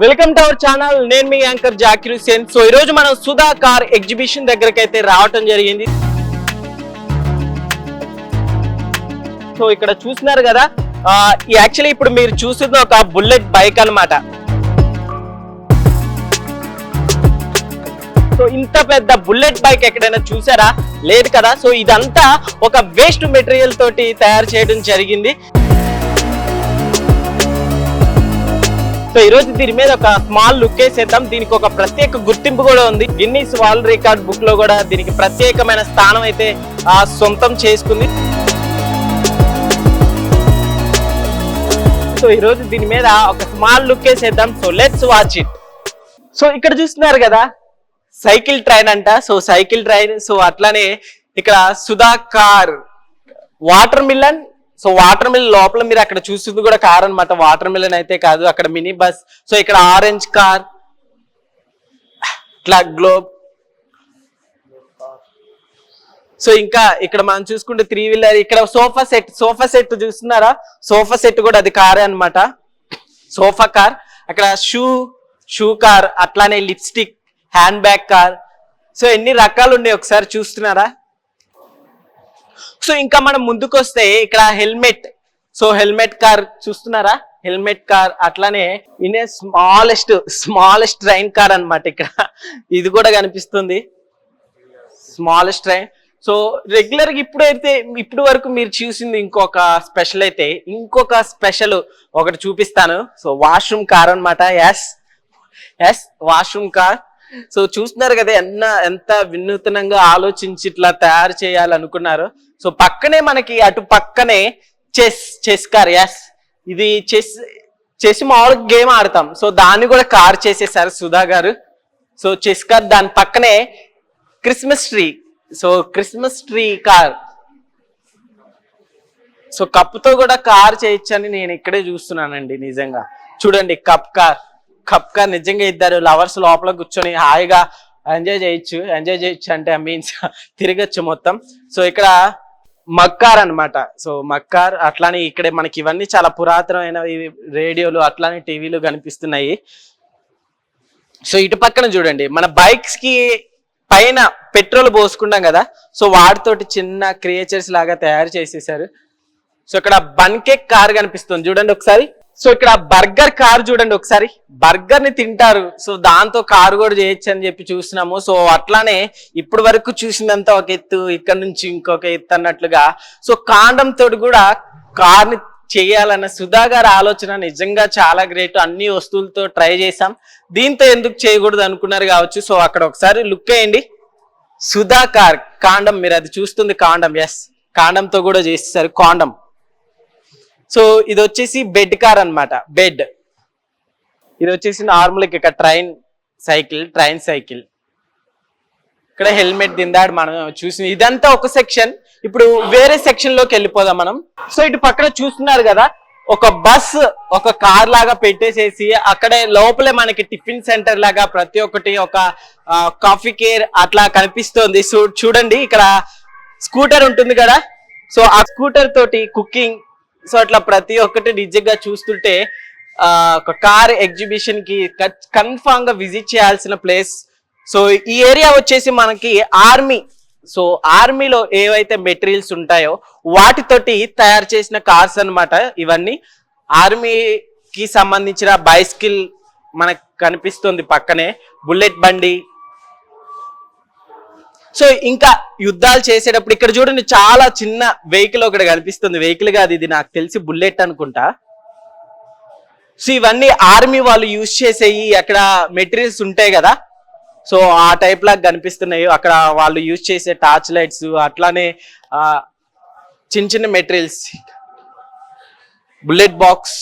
Welcome to our channel. నేను మీ anchor Zakir Hussain so ఈ రోజు మనం సుధా కార్ ఎగ్జిబిషన్ దగ్గరికి అయితే రావటం జరిగింది. సో ఇక్కడ చూస్తున్నారు కదా యాక్చువల్లీ ఇప్పుడు మీరు చూసింది ఒక బుల్లెట్ బైక్ అన్నమాట. సో ఇంత పెద్ద బుల్లెట్ బైక్ ఎక్కడైనా చూసారా? లేదు కదా? సో ఇదంతా ఒక వేస్ట్ మెటీరియల్ తోటి తయారు చేయడం జరిగింది. సో ఈ రోజు దీని మీద ఒక స్మాల్ లుక్ వేసేద్దాం. దీనికి ఒక ప్రత్యేక గుర్తింపు కూడా ఉంది. గిన్నీస్ వరల్డ్ రికార్డ్ బుక్లో కూడా దీనికి ప్రత్యేకమైన స్థానం అయితే ఆ సొంతం చేసుకుంది. సో ఈ రోజు దీని మీద ఒక స్మాల్ లుక్ వేసేద్దాం. So let's watch it so ఇక్కడ చూస్తున్నారు కదా సైకిల్ ట్రైన్ అంట. సో సైకిల్ ట్రైన్ సో అట్లానే ఇక్కడ Sudha car water melon so water mill లోపల మీరు అక్కడ చూసింది కూడా కార్ అనమాట వాటర్ మిలన్ అయితే కాదు అక్కడ మినీ బస్. సో ఇక్కడ ఆరెంజ్ కార్ ఇట్లా గ్లోబ్. సో ఇంకా ఇక్కడ మనం చూసుకుంటే త్రీ వీలర్ ఇక్కడ సోఫా సెట్ సోఫా సెట్ చూస్తున్నారా? సోఫా సెట్ కూడా అది కారే అన్నమాట. సోఫా కార్ అక్కడ షూ షూ కార్ అట్లానే lipstick hand bag car. So ఎన్ని రకాలు ఉన్నాయి ఒకసారి చూస్తున్నారా? సో ఇంకా మనం ముందుకు వస్తే ఇక్కడ హెల్మెట్. సో హెల్మెట్ కార్ చూస్తున్నారా? హెల్మెట్ కార్ అట్లానే ఇనే స్మాలెస్ట్ స్మాలెస్ట్ ట్రైన్ కార్ అన్నమాట ఇక్కడ. ఇది కూడా కనిపిస్తుంది. Smallest train. సో రెగ్యులర్గా ఇప్పుడైతే ఇప్పుడు వరకు మీరు చూసింది ఇంకొక స్పెషల్ అయితే ఇంకొక స్పెషల్ ఒకటి చూపిస్తాను. సో వాష్రూమ్ కార్ అన్నమాట. Yes yes washroom car. So చూస్తున్నారు కదా ఎంత ఎంత వినూతనంగా ఆలోచించి ఇట్లా తయారు చేయాలనుకున్నారు. సో పక్కనే మనకి అటు పక్కనే చెస్ చెస్ కార్ ఎస్ ఇది చెస్ చెస్ మామూలుగా గేమ్ ఆడతాం. సో దాన్ని కూడా కార్ చేసేసారు సుధా గారు. సో చెస్ కార్ దాని పక్కనే Christmas tree. So Christmas tree car. So కప్పుతో కూడా కార్ చేయొచ్చని నేను ఇక్కడే చూస్తున్నానండి నిజంగా. చూడండి కప్ కార్. కప్ కార్ నిజంగా ఇద్దరు లవర్స్ లోపల కూర్చొని హాయిగా ఎంజాయ్ చేయొచ్చు. ఎంజాయ్ చేయొచ్చు అంటే మీన్స్ తిరగచ్చు మొత్తం. సో ఇక్కడ మక్కార్ అన్నమాట. సో మక్కార్ అట్లానే ఇక్కడ మనకి ఇవన్నీ చాలా పురాతనమైన రేడియోలు అట్లానే టీవీలు కనిపిస్తున్నాయి. సో ఇటు పక్కన చూడండి. మన బైక్స్కి పైన పెట్రోల్ పోసుకుంటాం కదా. సో వాటితోటి చిన్న క్రియేచర్స్ లాగా తయారు చేసేసారు సో ఇక్కడ బన్కెక్ కార్ కనిపిస్తుంది. చూడండి ఒకసారి. సో ఇక్కడ బర్గర్ కార్ చూడండి ఒకసారి. బర్గర్ని తింటారు. సో దాంతో కారు కూడా చేయొచ్చు అని చెప్పి చూసినాము సో అట్లానే ఇప్పటి వరకు చూసిందంతా ఒక ఎత్తు ఇక్కడ నుంచి ఇంకొక ఎత్తు అన్నట్లుగా. సో కాండం తోటి కూడా కార్ని చేయాలన్న సుధా గారి ఆలోచన నిజంగా చాలా గ్రేట్. అన్ని వస్తువులతో ట్రై చేసాం దీంతో ఎందుకు చేయకూడదు అనుకున్నారు కావచ్చు. సో అక్కడ ఒకసారి లుక్ వేయండి. సుధా కార్ కాండం మీరు అది చూస్తుంది కాండం. ఎస్ కాండంతో కూడా చేసేసారు. కాండం. సో ఇది వచ్చేసి బెడ్ కార్ అన్నమాట. బెడ్. ఇది వచ్చేసి నార్మల్ ఇక్కడ ట్రైన్ సైకిల్ ట్రైన్ సైకిల్. ఇక్కడ హెల్మెట్ దిందాడు మనం చూసి ఇదంతా ఒక సెక్షన్. ఇప్పుడు వేరే సెక్షన్లోకి వెళ్ళిపోదాం మనం. సో ఇటు పక్కన చూస్తున్నారు కదా ఒక బస్ ఒక కార్ లాగా పెట్టేసేసి అక్కడే లోపలే మనకి టిఫిన్ సెంటర్ లాగా ప్రతి ఒక్కటి ఒక కాఫీ కేర్ అట్లా కనిపిస్తోంది. చూడండి ఇక్కడ స్కూటర్ ఉంటుంది కదా. సో ఆ స్కూటర్ తోటి కుకింగ్ సో అట్లా ప్రతి ఒక్కటి నిజంగా చూస్తుంటే ఒక కార్ ఎగ్జిబిషన్కి కన్ఫామ్గా విజిట్ చేయాల్సిన ప్లేస్ సో ఈ ఏరియా వచ్చేసి మనకి ఆర్మీ సో ఆర్మీలో ఏవైతే మెటీరియల్స్ ఉంటాయో వాటితోటి తయారు చేసిన కార్స్ అన్నమాట ఇవన్నీ. ఆర్మీకి సంబంధించిన బైస్కిల్ మనకు కనిపిస్తుంది పక్కనే. బుల్లెట్ బండి సో ఇంకా యుద్ధాలు చేసేటప్పుడు ఇక్కడ చూడండి చాలా చిన్న వెహికల్ ఒకటి కనిపిస్తుంది. వెహికల్ కాదు ఇది నాకు తెలిసి బుల్లెట్ అనుకుంటా. సో ఇవన్నీ ఆర్మీ వాళ్ళు యూజ్ చేసేవి అక్కడ మెటీరియల్స్ ఉంటాయి కదా. సో ఆ టైప్ లాగా కనిపిస్తున్నాయి. అక్కడ వాళ్ళు యూజ్ చేసే టార్చ్ లైట్స్ అట్లానే చిన్న చిన్న మెటీరియల్స్ బుల్లెట్ బాక్స్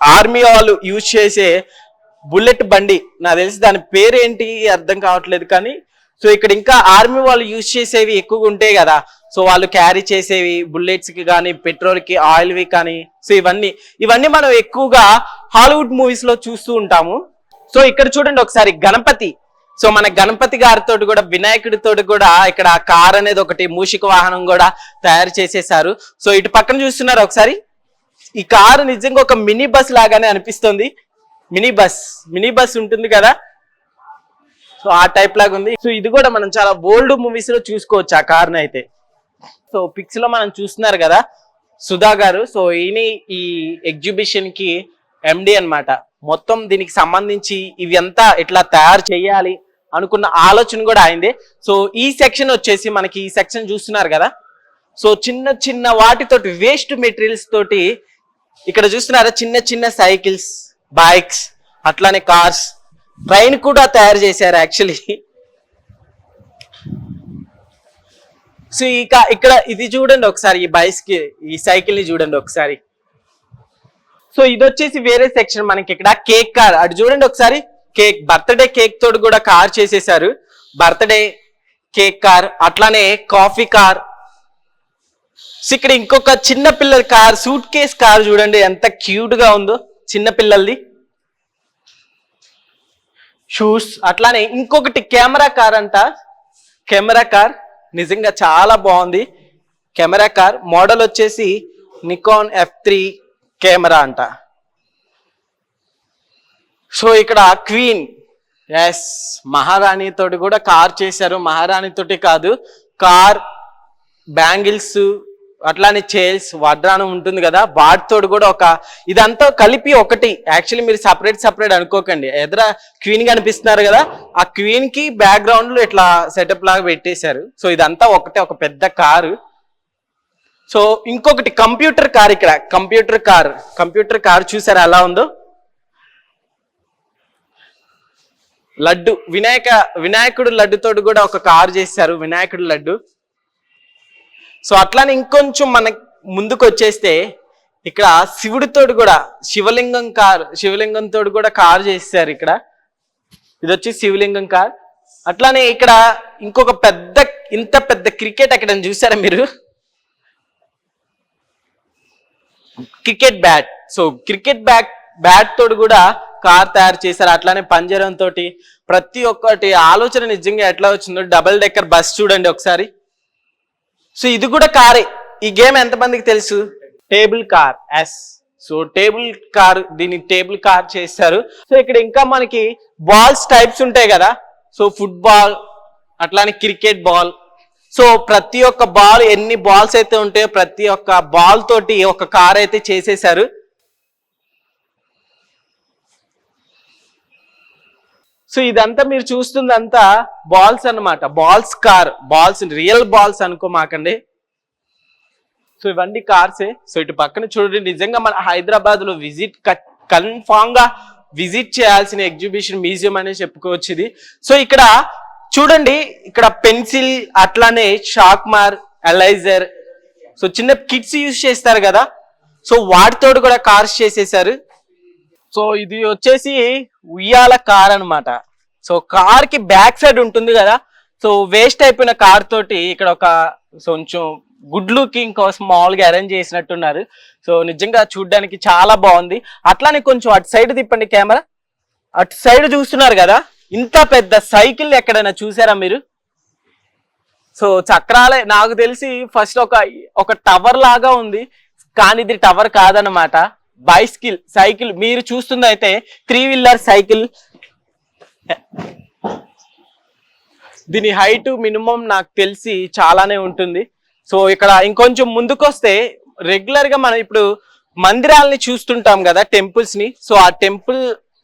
ఆర్మీ వాళ్ళు యూజ్ చేసే బుల్లెట్ బండి. నాకు తెలిసి దాని పేరు ఏంటి అర్థం కావట్లేదు కానీ సో ఇక్కడ ఇంకా ఆర్మీ వాళ్ళు యూజ్ చేసేవి ఎక్కువగా ఉంటాయి కదా సో వాళ్ళు క్యారీ చేసేవి బుల్లెట్స్కి కానీ పెట్రోల్కి ఆయిల్ వి కానీ సో ఇవన్నీ ఇవన్నీ మనం ఎక్కువగా హాలీవుడ్ మూవీస్లో చూస్తూ ఉంటాము. సో ఇక్కడ చూడండి ఒకసారి గణపతి. సో మన గణపతి గారితో కూడా వినాయకుడితో కూడా ఇక్కడ కార్ అనేది ఒకటి మూషిక వాహనం కూడా తయారు చేసేసారు సో ఇటు పక్కన చూస్తున్నారు ఒకసారి. ఈ కారు నిజంగా ఒక మినీ బస్ లాగానే అనిపిస్తుంది. మినీ బస్ మినీ బస్ ఉంటుంది కదా? సో ఆ టైప్ లాగా ఉంది. సో ఇది కూడా మనం చాలా ఓల్డ్ మూవీస్లో చూసుకోవచ్చు ఆ కార్ని అయితే. సో పిక్స్లో మనం చూస్తున్నారు కదా సుధా గారు. సో ఈయన ఈ ఎగ్జిబిషన్కి ఎండి అన్నమాట. మొత్తం దీనికి సంబంధించి ఇవి అంతా ఇట్లా తయారు చేయాలి అనుకున్న ఆలోచన కూడా అయింది. సో ఈ సెక్షన్ వచ్చేసి మనకి ఈ సెక్షన్ చూస్తున్నారు కదా. సో చిన్న చిన్న వాటితోటి వేస్ట్ మెటీరియల్స్ తోటి ఇక్కడ చూస్తున్నారా? చిన్న చిన్న సైకిల్స్ బైక్స్ అట్లానే కార్స్ ట్రైన్ కూడా తయారు చేశారు యాక్చువల్లీ సో ఇక ఇక్కడ ఇది చూడండి ఒకసారి ఈ బైస్కి ఈ సైకిల్ని చూడండి ఒకసారి. సో ఇది వచ్చేసి వేరే సెక్షన్ మనకి ఇక్కడ కేక్ కార్ అటు చూడండి ఒకసారి కేక్ బర్త్డే కేక్ తోటి కూడా కార్ చేసేసారు. బర్త్డే కేక్ కార్ అట్లానే కాఫీ కార్ సో ఇక్కడ ఇంకొక చిన్న పిల్లల కార్ సూట్ కేస్ కార్ చూడండి ఎంత క్యూట్గా ఉందో చిన్న పిల్లలది. షూస్ అట్లానే ఇంకొకటి కెమెరా కార్ అంట. కెమెరా కార్ నిజంగా చాలా బాగుంది. కెమెరా కార్ మోడల్ వచ్చేసి నికాన్ ఎఫ్ త్రీ కెమెరా అంట. సో ఇక్కడ క్వీన్. ఎస్ మహారాణితోటి కూడా కార్ చేశారు. మహారాణితోటి కాదు కార్ బ్యాంగిల్స్ అట్లానే చైల్స్ వడ్రానం ఉంటుంది కదా వాటితోడు కూడా ఒక ఇదంతా కలిపి ఒకటి. యాక్చువల్లీ మీరు సపరేట్ సపరేట్ అనుకోకండి. ఎదుర క్వీన్ కనిపిస్తున్నారు కదా ఆ క్వీన్కి బ్యాక్గ్రౌండ్లో ఇట్లా సెటప్ లాగా పెట్టేశారు. సో ఇదంతా ఒకటే ఒక పెద్ద కారు. సో ఇంకొకటి కంప్యూటర్ కార్ ఇక్కడ. కంప్యూటర్ కార్ కంప్యూటర్ కార్ చూసారా ఎలా ఉందో? లడ్డు. వినాయక వినాయకుడు లడ్డుతో కూడా ఒక కారు చేశారు. వినాయకుడు లడ్డు. సో అట్లానే ఇంకొంచెం మన ముందుకు వచ్చేస్తే ఇక్కడ శివుడితోటి కూడా శివలింగం కార్ శివలింగంతో కూడా కారు చేశారు ఇక్కడ. ఇది వచ్చి శివలింగం కార్. అట్లానే ఇక్కడ ఇంకొక పెద్ద ఇంత పెద్ద క్రికెట్ అక్కడ చూసారా మీరు? Cricket bat. So cricket bat bat తోడు కూడా కార్ తయారు చేశారు. అట్లానే పంజరం తోటి ప్రతి ఒక్కటి ఆలోచన నిజంగా ఎట్లా వచ్చిందో డబల్ డెక్కర్ బస్ చూడండి ఒకసారి. సో ఇది కూడా కారే. ఈ గేమ్ ఎంతమందికి తెలుసు? Table car yes so table car దీన్ని టేబుల్ కార్ చేస్తారు. సో ఇక్కడ ఇంకా మనకి బాల్స్ టైప్స్ ఉంటాయి కదా. సో ఫుట్బాల్ అట్లానే క్రికెట్ బాల్ సో ప్రతి ఒక్క బాల్ ఎన్ని బాల్స్ అయితే ఉంటాయో ప్రతి ఒక్క బాల్ తోటి ఒక కార్ అయితే చేసేసారు సో ఇదంతా మీరు చూస్తుందంతా బాల్స్ అన్నమాట. Balls car. Balls real balls అనుకోమాకండి. So ఇవన్నీ కార్సే. సో ఇటు పక్కన చూడండి. నిజంగా మన హైదరాబాద్లో విజిట్ కన్ఫామ్గా విజిట్ చేయాల్సిన ఎగ్జిబిషన్ మ్యూజియం అనే చెప్పుకోవచ్చు ఇది. సో ఇక్కడ చూడండి. ఇక్కడ పెన్సిల్ అట్లానే షాక్మార్ ఎలైజర్. సో చిన్న కిడ్స్ యూజ్ చేస్తారు కదా. సో వాటితోటి కూడా కార్స్ చేసేసారు. సో ఇది వచ్చేసి ఉయ్యాల కార్ అన్నమాట. సో కార్కి బ్యాక్ సైడ్ ఉంటుంది కదా. సో వేస్ట్ అయిపోయిన కార్ తోటి ఇక్కడ ఒక కొంచెం గుడ్ లుకింగ్ కోసం మామూలుగా అరేంజ్ చేసినట్టున్నారు. సో నిజంగా చూడడానికి చాలా బాగుంది. అట్లానే కొంచెం అటు సైడ్ తిప్పండి కెమెరా అటు సైడ్ చూస్తున్నారు కదా. ఇంత పెద్ద సైకిల్ ఎక్కడైనా చూసారా మీరు? సో చక్రాలే నాకు తెలిసి ఫస్ట్ ఒక ఒక టవర్ లాగా ఉంది. కానీ ఇది టవర్ కాదనమాట బైస్కిల్ సైకిల్ మీరు చూస్తుంది అయితే త్రీ వీలర్ సైకిల్. దీని హైట్ మినిమం నాకు తెలిసి చాలానే ఉంటుంది. సో ఇక్కడ ఇంకొంచెం ముందుకొస్తే రెగ్యులర్గా మనం ఇప్పుడు మందిరాలని చూస్తుంటాం కదా టెంపుల్స్ని సో ఆ టెంపుల్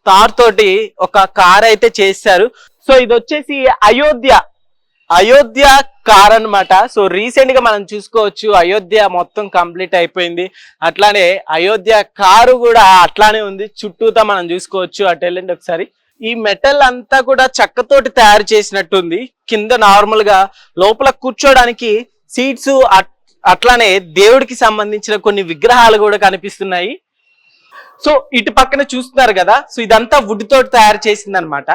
తార్ తోటి ఒక కార్ అయితే చేశారు. సో ఇది వచ్చేసి అయోధ్య అయోధ్య కార్ అనమాట సో రీసెంట్గా మనం చూసుకోవచ్చు అయోధ్య మొత్తం కంప్లీట్ అయిపోయింది. అట్లానే అయోధ్య కారు కూడా అట్లానే ఉంది. చుట్టూతా మనం చూసుకోవచ్చు. అటు వెళ్ళండి ఒకసారి. ఈ మెటల్ అంతా కూడా చెక్కతోటి తయారు చేసినట్టుంది. కింద నార్మల్గా లోపల కూర్చోడానికి సీట్స్ అట్లానే దేవుడికి సంబంధించిన కొన్ని విగ్రహాలు కూడా కనిపిస్తున్నాయి. సో ఇటు పక్కన చూస్తున్నారు కదా. సో ఇదంతా వుడ్ తోటి తయారు చేసింది అనమాట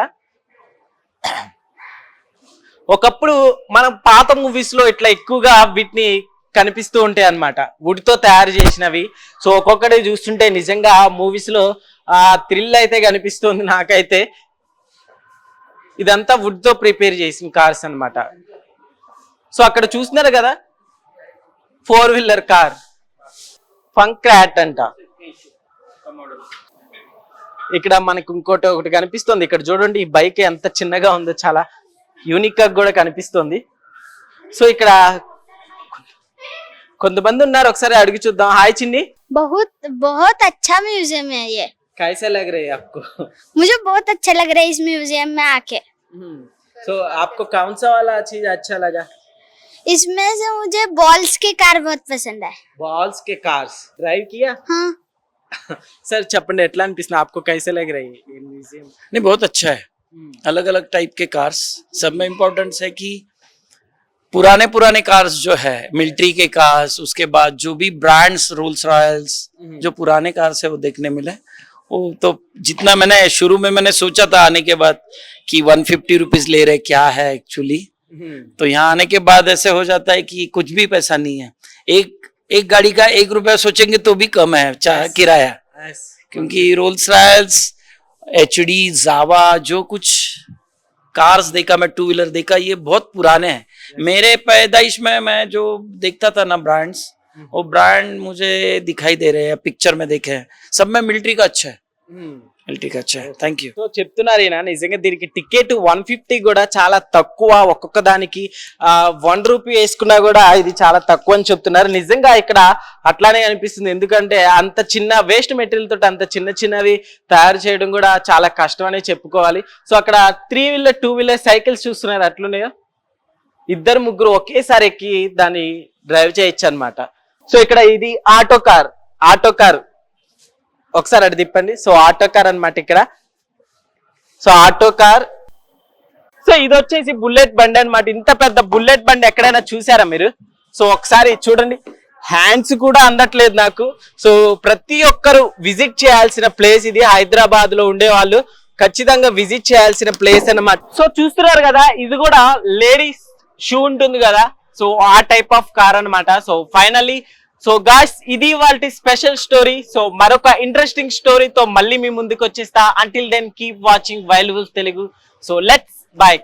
ఒకప్పుడు మనం పాత మూవీస్లో ఇట్లా ఎక్కువగా వీటిని కనిపిస్తూ ఉంటాయి అన్నమాట. వుడ్తో తయారు చేసినవి. సో ఒక్కొక్కటి చూస్తుంటే నిజంగా మూవీస్లో ఆ థ్రిల్ అయితే కనిపిస్తుంది నాకైతే. ఇదంతా వుడ్తో ప్రిపేర్ చేసిన కార్స్ అనమాట సో అక్కడ చూస్తున్నారు కదా? ఫోర్ వీలర్ కార్ ఫంక్రాట్ అంట. ఇక్కడ మనకు ఇంకోటి ఒకటి కనిపిస్తుంది. ఇక్కడ చూడండి ఈ బైక్ ఎంత చిన్నగా ఉందో చాలా యూనిక్ గా కూడా కనిపిస్తుంది సో ఇక్కడ కొంతమంది ఉన్నారు ఒకసారి అడిగి చూద్దాం హాయ్ చిన్ని बहुत बहुत अच्छा म्यूजियम है ये कैसे लग रहे हैं आपको मुझे बहुत अच्छा लग रहा है इस म्यूजियम में आके तो आपको कौन सा वाला चीज अच्छा लगा इसमें से मुझे बॉल्स की कार बहुत पसंद है बॉल्स के कार्स ड्राइव किया हाँ सर చెప్పండి ఎట్లా అనిపిస్తుంది आपको कैसे लग रही है ये म्यूजियम नहीं बहुत अच्छा है अलग अलग टाइप के कार्स सब में इम्पोर्टेंस है कि पुराने पुराने कार्स जो है मिलिट्री के कार्स उसके बाद जो भी ब्रांड्स रोल्स रॉयल्स जो पुराने कार्स है वो देखने मिले। वो तो जितना मैंने शुरू में मैंने सोचा था आने के बाद कि वन फिफ्टी रुपीज़ ले रहे क्या है एक्चुअली तो यहाँ आने के बाद ऐसे हो जाता है कि कुछ भी पैसा नहीं है। एक एक गाड़ी का एक रुपया सोचेंगे तो भी कम है चाहे किराया। क्योंकि Rolls Royce H D Jawa जो कुछ कार्स देखा मैं टू व्हीलर देखा ये बहुत पुराने हैं। मेरे पैदाइश में मैं जो देखता था ना ब्रांड्स वो ब्रांड मुझे दिखाई दे रहे हैं पिक्चर में देखे हैं। सब में मिलिट्री का अच्छा है। Hmm. థ్యాంక్ యూ చెప్తున్నారు ఈయన నిజంగా దీనికి టికెట్ వన్ ఫిఫ్టీ కూడా చాలా తక్కువ ఒక్కొక్క దానికి వన్ రూపీ వేసుకున్నా కూడా ఇది చాలా తక్కువ అని చెప్తున్నారు. నిజంగా ఇక్కడ అట్లానే అనిపిస్తుంది. ఎందుకంటే అంత చిన్న వేస్ట్ మెటీరియల్ తోటి అంత చిన్న చిన్నవి తయారు చేయడం కూడా చాలా కష్టం అనే చెప్పుకోవాలి. సో అక్కడ three wheeler two wheeler cycles చూస్తున్నారు. అట్లున్నాయో? ఇద్దరు ముగ్గురు ఒకేసారి ఎక్కి దాన్ని డ్రైవ్ చేయొచ్చు అనమాట సో ఇక్కడ ఇది ఆటో కార్ ఆటో కార్. ఒకసారి అటు తిప్పండి. సో ఆటో కార్ అన్నమాట ఇక్కడ. So auto car. సో ఇది వచ్చేసి బుల్లెట్ బండి అన్నమాట. ఇంత పెద్ద బుల్లెట్ బండి ఎక్కడైనా చూసారా మీరు? సో ఒకసారి చూడండి. హ్యాండ్స్ కూడా అందట్లేదు నాకు. సో ప్రతి ఒక్కరు విజిట్ చేయాల్సిన ప్లేస్ ఇది. హైదరాబాద్లో ఉండే వాళ్ళు ఖచ్చితంగా విజిట్ చేయాల్సిన ప్లేస్ అన్నమాట. సో చూస్తున్నారు కదా ఇది కూడా లేడీస్ షూ ఉంటుంది కదా. సో ఆ టైప్ ఆఫ్ కార్ అన్నమాట. సో ఫైనల్లీ సో గాస్ ఇది వాళ్ళ స్పెషల్ స్టోరీ సో మరొక ఇంట్రెస్టింగ్ స్టోరీతో మళ్ళీ మీ ముందుకు వచ్చేస్తా until then keep watching wild Telugu so let's bye